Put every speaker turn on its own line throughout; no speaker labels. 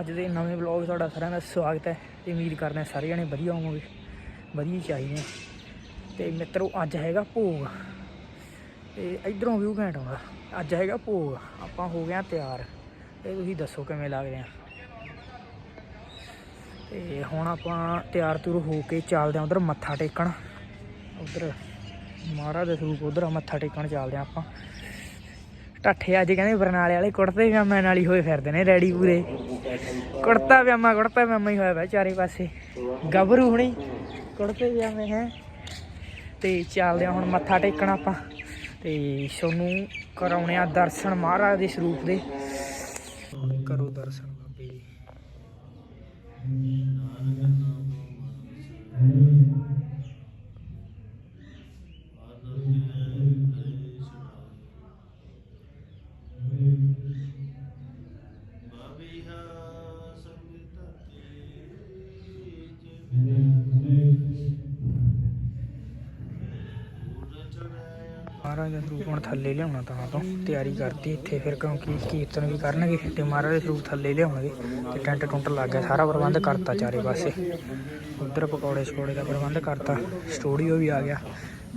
ਅੱਜ ਦੇ ਨਵੇਂ ਵਲੌਗ ਤੁਹਾਡਾ ਸਾਰਿਆਂ ਦਾ ਸਵਾਗਤ ਹੈ ਤੇ ਉਮੀਦ ਕਰਦੇ ਹਾਂ ਸਾਰੇ ਜਣੇ ਵਧੀਆ ਹੋਵੋਗੇ, ਵਧੀਆ ਹੀ ਚਾਹੀਦੇ ਆ। ਤੇ ਮਿੱਤਰੋ, ਅੱਜ ਹੈਗਾ ਭੋਗ। ਤੇ ਇਧਰੋਂ ਵਿਊ ਘੈਂਟ ਆਉਂਦਾ। ਅੱਜ ਹੈਗਾ ਭੋਗ। ਆਪਾਂ ਹੋ ਗਏ ਆ ਤਿਆਰ। ਤੇ ਤੁਸੀਂ ਦੱਸੋ ਕਿਵੇਂ ਲੱਗਦੇ ਆ ਤੇ ਹੁਣ ਆਪਾਂ ਤਿਆਰ ਤੁਰ ਹੋ ਕੇ ਚੱਲਦੇ ਆ ਉਧਰ ਮੱਥਾ ਟੇਕਣ। ਉਧਰ ਮਹਾਰਾਜ ਦੇ ਸਰੂਪ ਉਧਰ ਮੱਥਾ ਟੇਕਣ ਚੱਲਦੇ ਆ ਆਪਾਂ। ਢੱਠੇ ਅੱਜ ਕਹਿੰਦੇ ਬਰਨਾਲੇ ਵਾਲੇ ਕੁੜਤੇ ਪਜਾਮੇ ਨਾਲ ਹੀ ਹੋਏ ਫਿਰਦੇ ਨੇ ਰੈਡੀ ਪੂਰੇ। ਕੁੜਤਾ ਪਜਾਮਾ ਕੁੜਤਾ ਪਜਾਮਾ ਹੀ ਹੋਇਆ ਵਾ ਚਾਰੇ ਪਾਸੇ। ਗੱਭਰੂ ਹੁਣੀ ਕੁੜਤੇ ਪਜਾਮੇ ਹੈ। ਤੇ ਚੱਲਦੇ ਆ ਹੁਣ ਮੱਥਾ ਟੇਕਣਾ ਆਪਾਂ। ਤੇ ਸੋਨੂੰ ਕਰਾਉਣੇ ਆ ਦਰਸ਼ਨ ਮਹਾਰਾਜ ਦੇ ਸਰੂਪ ਦੇ। ਮਹਾਰਾਜ ਦਾ ਸਰੂਪ ਹੁਣ ਥੱਲੇ ਲਿਆਉਣਾ ਤਾਂ ਤੋਂ, ਤਿਆਰੀ ਕਰਤੀ ਇੱਥੇ, ਫਿਰ ਕਿਉਂਕਿ ਕੀਰਤਨ ਵੀ ਕਰਨਗੇ, ਤੇ ਮਹਾਰਾਜ ਦੇ ਸਰੂਪ ਥੱਲੇ ਲਿਆਉਣਗੇ, ਤੇ ਟੈਂਟ ਟੁੰਟ ਲੱਗ ਗਿਆ, ਸਾਰਾ ਪ੍ਰਬੰਧ ਕਰਤਾ ਚਾਰੇ ਪਾਸੇ। ਉਧਰ ਪਕੌੜੇ ਛਕੌੜੇ ਦਾ ਪ੍ਰਬੰਧ ਕਰਤਾ, ਸਟੂਡੀਓ ਵੀ ਆ ਗਿਆ,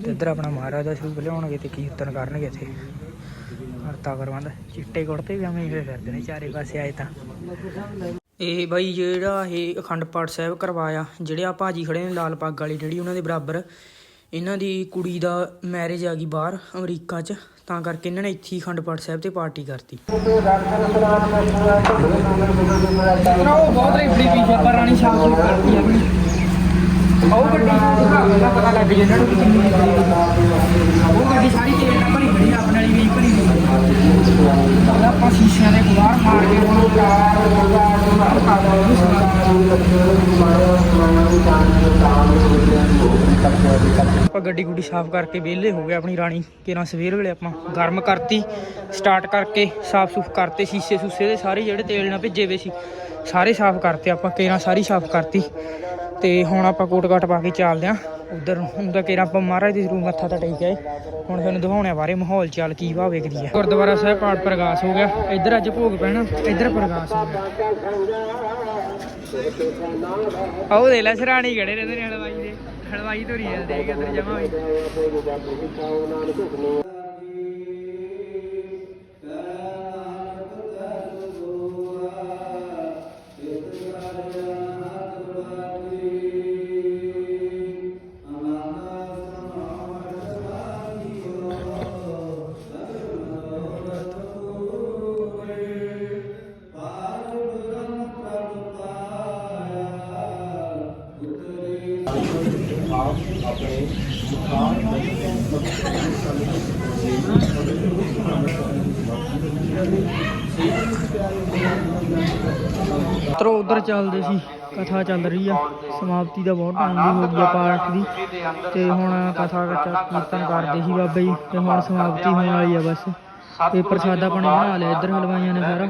ਤੇ ਇੱਧਰ ਆਪਣਾ ਮਹਾਰਾਜ ਦਾ ਸਰੂਪ ਲਿਆਉਣਗੇ ਤੇ ਕੀਰਤਨ ਕਰਨਗੇ ਇੱਥੇ। ਕਰਤਾ ਪ੍ਰਬੰਧ, ਚਿੱਟੇ ਕੁੜਤੇ ਵੀ ਐਵੇਂ ਹੀ ਫਿਰਦੇ ਨੇ ਚਾਰੇ ਪਾਸੇ ਆਏ ਤਾਂ। ਇਹ ਬਾਈ ਜਿਹੜਾ ਇਹ ਅਖੰਡ ਪਾਠ ਸਾਹਿਬ ਕਰਵਾਇਆ, ਜਿਹੜੇ ਆ ਭਾਜੀ ਖੜੇ ਨੇ ਲਾਲ ਪੱਗ ਵਾਲੀ, ਜਿਹੜੀ ਉਹਨਾਂ ਦੇ ਬਰਾਬਰ ਇਹਨਾਂ ਦੀ ਕੁੜੀ ਦਾ ਮੈਰਿਜ ਆ ਗਈ ਬਾਹਰ ਅਮਰੀਕਾ 'ਚ, ਤਾਂ ਕਰਕੇ ਇਹਨਾਂ ਨੇ ਇੱਥੇ ਹੀ ਅਖੰਡ ਪਾਠ ਸਾਹਿਬ ਤੇ ਪਾਰਟੀ ਕਰਤੀ। ਉਹ ਬਹੁਤ ਰਹੀ ਬੜੀ ਪੀਛੇ ਪਰ ਰਾਣੀ ਸ਼ਾਮ ਨੂੰ ਕਰਤੀ ਆਪਣੀ। ਉਹ ਗੱਡੀ ਦਾ ਪਤਾ ਲੱਗ ਜੇ ਇਹਨਾਂ ਨੂੰ ਉਹ ਗੱਡੀ ਸਾਰੀ ਤੇਲ ਨਾਲ ਭਰੀ ਖੜੀ ਆ, ਆਪਣੇ ਵਾਲੀ ਵੀ ਭਰੀ ਹੋਈ ਆ ਆਪਾਂ ਸ਼ੀਸ਼ਿਆਂ ਦੇ ਗੁਬਾਰ ਮਾਰ ਕੇ ਹੁਣ ਆਪਾਂ ਗੱਡੀ ਗੁੱਡੀ ਸਾਫ਼ ਕਰਕੇ ਵਿਹਲੇ ਹੋ ਗਏ ਆਪਣੀ ਰਾਣੀ ਕਿਰਾਂ ਸਵੇਰ ਵੇਲੇ ਆਪਾਂ ਗਰਮ ਕਰਤੀ ਸਟਾਰਟ ਕਰਕੇ ਸਾਫ਼ ਸੁਫ ਕਰਤੇ, ਸ਼ੀਸ਼ੇ ਸੂਸੇ ਦੇ ਸਾਰੇ ਜਿਹੜੇ ਤੇਲ ਨਾਲ ਭਿੱਜੇ ਵੇ ਸੀ, ਸਾਰੇ ਸਾਫ਼ ਕਰਤੇ ਆਪਾਂ ਕਿਰਾਂ ਸਾਰੀ ਸਾਫ਼ ਕਰਤੀ। ਤੇ ਹੁਣ ਆਪਾਂ ਕੋਟ ਕਾਟ ਪਾ ਕੇ ਚੱਲਦੇ ਆਂ। ਉਧਰ ਤਾਂ ਕਿਰਾਂ ਆਪਾਂ ਮਹਾਰਾਜ ਦੇ ਸਰੂਪ ਮੱਥਾ ਤਾਂ ਟੇਕ ਆਏ। ਹੁਣ ਤੁਹਾਨੂੰ ਦਿਖਾਉਣੇ ਬਾਰੇ ਮਾਹੌਲ ਚਾਲ ਕੀ ਵਾ ਵੇਖਦੀ ਆ। ਗੁਰਦੁਆਰਾ ਸਾਹਿਬ ਪਾਠ ਪ੍ਰਕਾਸ਼ ਹੋ ਗਿਆ। ਇੱਧਰ ਅੱਜ ਭੋਗ ਪੈਣਾ, ਇੱਧਰ ਪ੍ਰਕਾਸ਼ ਹੋ ਗਿਆ। ਉਹ ਦੇ ਲੈ, ਸਰਾਣੀ ਖੜੇ ਰਹਿੰਦੇ ਨੇ ਹਲਵਾਈ ਦੇ, ਹਲਵਾਈ ਧੋਰੀ ਜਾਂਦੇ ਹੈਗੇ ਅੰਦਰ ਜਮਾ ਹੋਈ। ਤਰੋ ਉਧਰ ਚੱਲਦੇ ਸੀ, ਕਥਾ ਚੱਲ ਰਹੀ ਆ, ਸਮਾਪਤੀ ਦਾ ਬਹੁਤ ਟਾਈਮ ਦੀ ਹੋ ਗਈ ਪਾਠ ਦੀ। ਤੇ ਹੁਣ ਕਥਾ ਕਥਾ ਕੀਰਤਨ ਕਰਦੇ ਸੀ ਬਾਬਾ ਜੀ, ਤੇ ਹੁਣ ਸਮਾਪਤੀ ਹੋਣ ਵਾਲੀ ਆ ਬਸ। ਤੇ ਪ੍ਰਸਾਦਾ ਪਾਣੀ ਬਣਾ ਲਿਆ ਇੱਧਰ ਹਲਵਾਈਆਂ ਨੇ ਸਾਰਾ।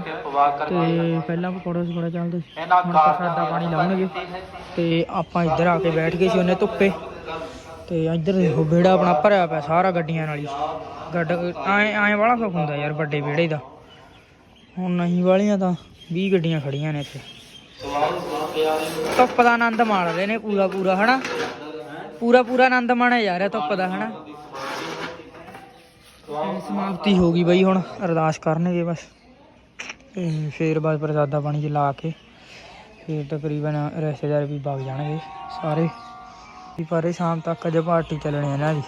ਤੇ ਪਹਿਲਾਂ ਪਕੌੜਾ ਪਕੌੜਾ ਚੱਲਦੇ ਸੀ। ਹੁਣ ਪ੍ਰਸਾਦਾ ਪਾਣੀ ਲਾਉਣਗੇ ਤੇ ਆਪਾਂ ਇੱਧਰ ਆ ਕੇ ਬੈਠ ਗਏ ਸੀ ਉਹਨੇ ਧੁੱਪੇ। ਤੇ ਇੱਧਰ ਦੇਖੋ ਵਿਹੜਾ ਆਪਣਾ ਭਰਿਆ ਪਿਆ ਸਾਰਾ ਗੱਡੀਆਂ ਨਾਲ ਹੀ। ਗੱਡ ਐ ਐ ਵਾਲਾ ਸੁੱਖ ਹੁੰਦਾ ਯਾਰ ਵੱਡੇ ਵਿਹੜੇ ਦਾ। ਹੁਣ ਨਹੀਂ ਵਾਲੀਆਂ ਤਾਂ 20 ਗੱਡੀਆਂ ਖੜੀਆਂ ਨੇ ਇੱਥੇ। ਧੁੱਪ ਦਾ ਆਨੰਦ ਮਾਣਦੇ ਨੇ ਪੂਰਾ ਪੂਰਾ ਹਨਾ? ਪੂਰਾ ਪੂਰਾ ਆਨੰਦ ਮਾਣਿਆ ਜਾ ਰਿਹਾ ਧੁੱਪ ਦਾ ਹਨਾ? ਸਮਾਪਤੀ ਹੋ ਗਈ ਬਈ ਹੁਣ, ਅਰਦਾਸ ਕਰਨਗੇ ਬਸ। ਤੇ ਫੇਰ ਬਾਅਦ ਪ੍ਰਸਾਦਾ ਪਾਣੀ ਚ ਲਾ ਕੇ ਫੇਰ ਤਕਰੀਬਨ ਰਿਸ਼ਤੇਦਾਰ ਵੀ ਵਗ ਜਾਣਗੇ ਸਾਰੇ। ਵੀ ਪਰ ਸ਼ਾਮ ਤੱਕ ਅਜੇ ਪਾਰਟੀ ਚੱਲਣੀ ਹੈ ਇਹਨਾਂ ਦੀ।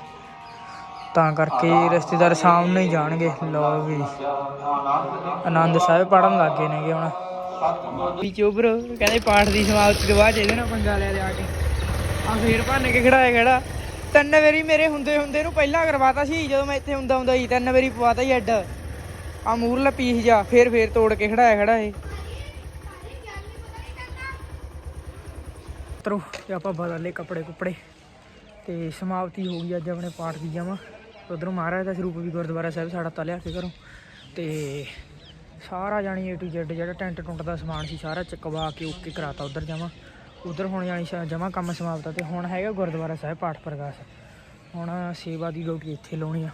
ਤਾਂ ਕਰਕੇ ਰਿਸ਼ਤੇਦਾਰ ਸ਼ਾਮ ਨੂੰ ਹੀ ਜਾਣਗੇ ਲੋ ਵੀ। ਆਨੰਦ ਸਾਹਿਬ ਪੜਨ ਲੱਗ ਗਏ ਨੇਗੇ ਹੁਣ। ਵੀ ਚੋਬਰ ਕਹਿੰਦੇ ਪਾਠ ਦੀ ਸਮਾਪਤੀ ਤੋਂ ਬਾਅਦ ਇਹਦੇ ਨਾਲ ਪੰਗਾ ਲਿਆ ਲਿਆ ਕੇ। ਆ ਫੇਰ ਭੰਨ ਕੇ ਖੜਾਇਆ ਖੜਾ। ਤਿੰਨ ਵਾਰੀ ਮੇਰੇ ਹੁੰਦੇ ਹੁੰਦੇ ਨੂੰ ਪਹਿਲਾਂ ਕਰਵਾਤਾ ਸੀ, ਜਦੋਂ ਮੈਂ ਇੱਥੇ ਹੁੰਦਾ ਹੁੰਦਾ ਸੀ, ਤਿੰਨ ਵਾਰੀ ਪਵਾਤਾ ਹੀ ਅੱਡ। ਆ ਮੂਰਲਾ ਪੀਸ ਜਾ ਫੇਰ ਫੇਰ ਤੋੜ ਕੇ ਖੜਾਇਆ ਖੜਾ ਇਹ। ਤਰੋ ਤੇ ਆਪਾਂ ਬਦਲ ਲਏ ਕੱਪੜੇ ਕੁਪੜੇ, ਤੇ ਸਮਾਪਤੀ ਹੋ ਗਈ ਅੱਜ ਆਪਣੇ ਪਾਠ ਦੀ ਜਮਾ ਉਧਰੋਂ ਮਹਾਰਾਜ ਦਾ ਸਰੂਪ ਵੀ ਗੁਰਦੁਆਰਾ ਸਾਹਿਬ ਸਾਡਾ ਤਲਿਆ ਕੇ ਘਰੋਂ। ਤੇ ਸਾਰਾ ਜਾਣੀ ਏ ਟੂ ਜ਼ੈਡ ਜਿਹੜਾ ਟੈਂਟ ਟੁੰਟ ਦਾ ਸਮਾਨ ਸੀ, ਸਾਰਾ ਚਕਵਾ ਕੇ ਓਕੇ ਕਰਾਤਾ ਉਧਰ ਜਾਵਾਂ ਉਧਰ ਹੋਣ ਜਾਣੀ ਜਮਾ ਕੰਮ ਸਮਾਪਤ ਆ ਤੇ ਹੁਣ ਹੈਗਾ ਗੁਰਦੁਆਰਾ ਸਾਹਿਬ ਪਾਠ ਪ੍ਰਕਾਸ਼। ਹੁਣ ਸੇਵਾ ਦੀ ਡਿਊਟੀ ਇੱਥੇ ਲਾਉਣੀ ਆ।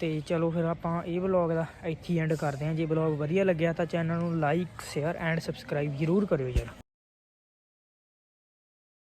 ਤੇ ਚਲੋ ਫਿਰ ਆਪਾਂ ਇਹ ਵਲੌਗ ਦਾ ਇੱਥੇ ਐਂਡ ਕਰਦੇ ਹਾਂ। ਜੇ ਵਲੌਗ ਵਧੀਆ ਲੱਗਿਆ ਤਾਂ ਚੈਨਲ ਨੂੰ ਲਾਈਕ ਸ਼ੇਅਰ ਐਂਡ ਸਬਸਕ੍ਰਾਈਬ ਜ਼ਰੂਰ ਕਰਿਓ ਯਾਰ।